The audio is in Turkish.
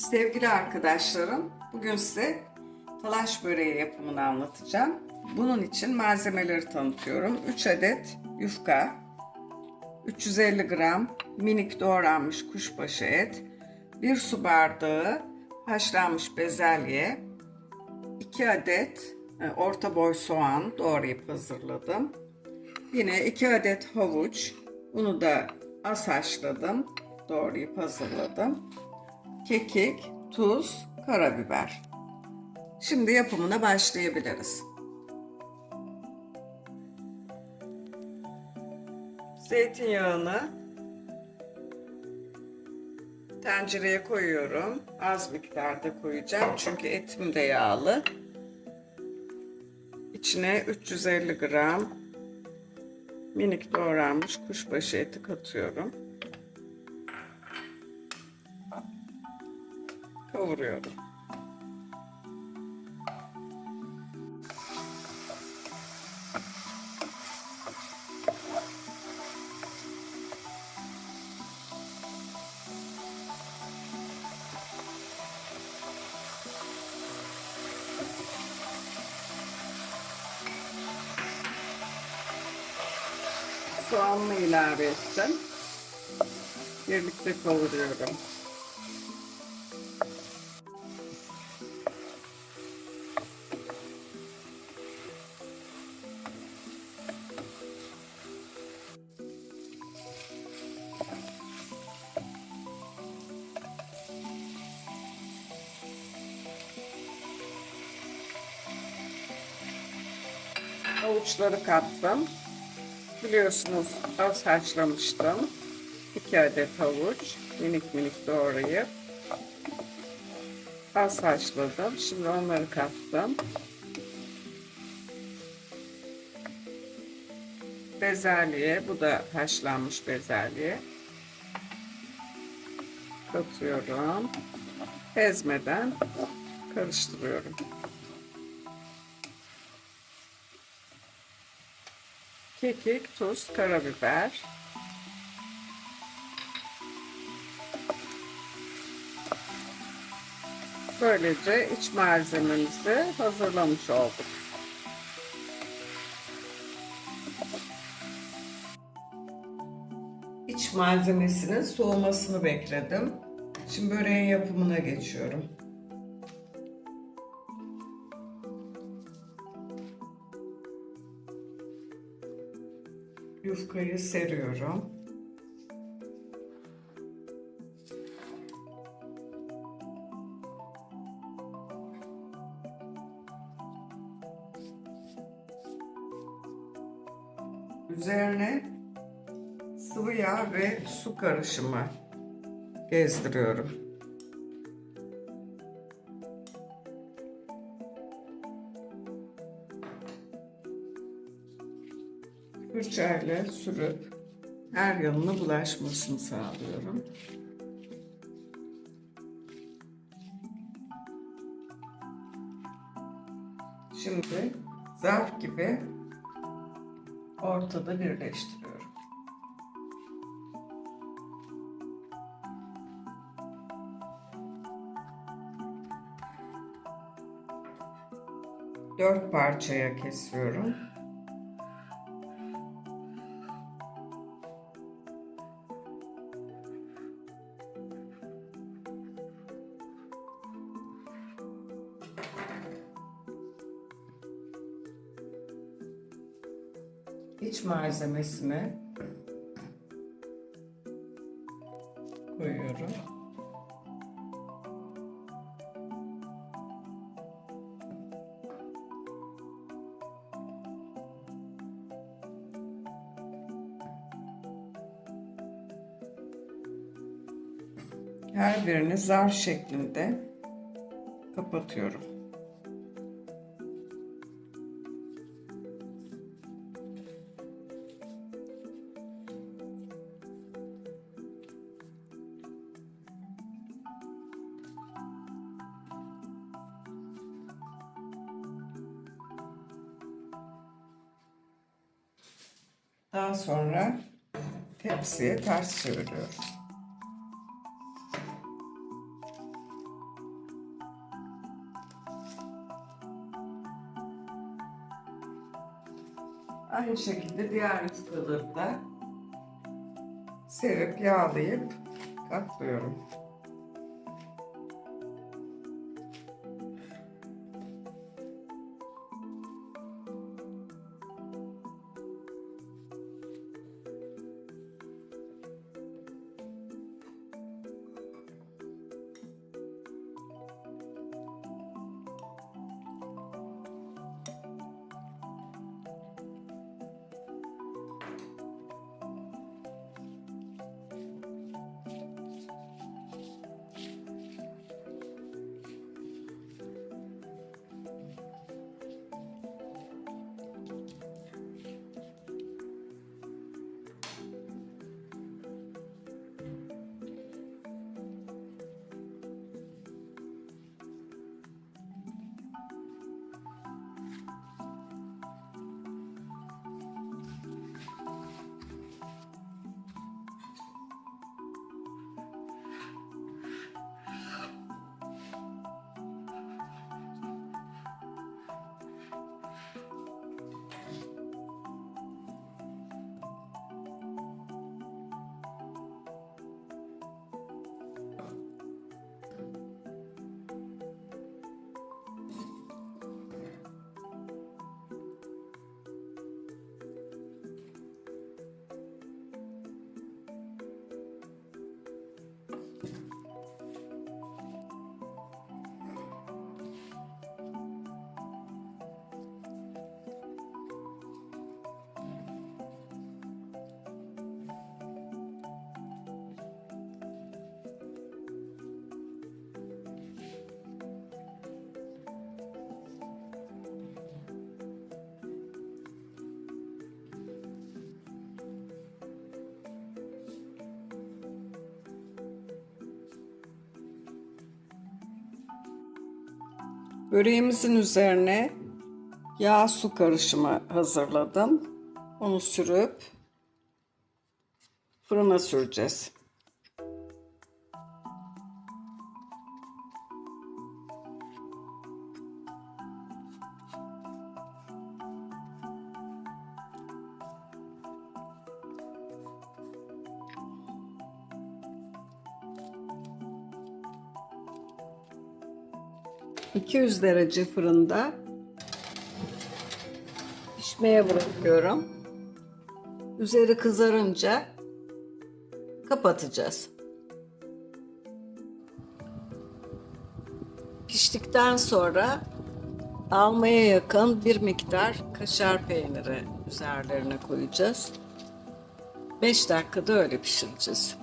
Sevgili arkadaşlarım, bugün size talaş böreği yapımını anlatacağım. Bunun için malzemeleri tanıtıyorum. 3 adet yufka, 350 gram minik doğranmış kuşbaşı et, 1 su bardağı haşlanmış bezelye, 2 adet e, orta boy soğan doğrayıp hazırladım. Yine 2 adet havuç, bunu da az haşladım, doğrayıp hazırladım kekik, tuz, karabiber. Şimdi yapımına başlayabiliriz. Zeytinyağını tencereye koyuyorum. Az miktarda koyacağım çünkü etim de yağlı. İçine 350 gram minik doğranmış kuşbaşı eti katıyorum. Kavuruyorum. Soğanlı ilave ettim. Birlikte kavuruyorum. Havuçları kattım. Biliyorsunuz az haşlamıştım. 2 adet havuç minik minik doğrayıp az haşladım. Şimdi onları kattım. Bezelye, bu da haşlanmış bezelye. Katıyorum. Ezmeden karıştırıyorum. Kekik, tuz, karabiber. Böylece iç malzememizi hazırlamış olduk. İç malzemesinin soğumasını bekledim. Şimdi böreğin yapımına geçiyorum. Yufkayı seriyorum. Üzerine sıvı yağ ve su karışımı gezdiriyorum. Fırçayla sürüp her yanına bulaşmasını sağlıyorum. Şimdi zarf gibi ortada birleştiriyorum. Dört parçaya kesiyorum. İç malzemesini koyuyorum. Her birini zarf şeklinde kapatıyorum. Daha sonra tepsiye ters çeviriyoruz. Aynı şekilde diğer yufkaları da serip yağlayıp katlıyorum. Böreğimizin üzerine yağ su karışımı hazırladım. Onu sürüp fırına süreceğiz. ...200 derece fırında... ...pişmeye bırakıyorum. Üzeri kızarınca... ...kapatacağız. Piştikten sonra... ...almaya yakın bir miktar kaşar peyniri üzerlerine koyacağız. 5 dakikada öyle pişireceğiz.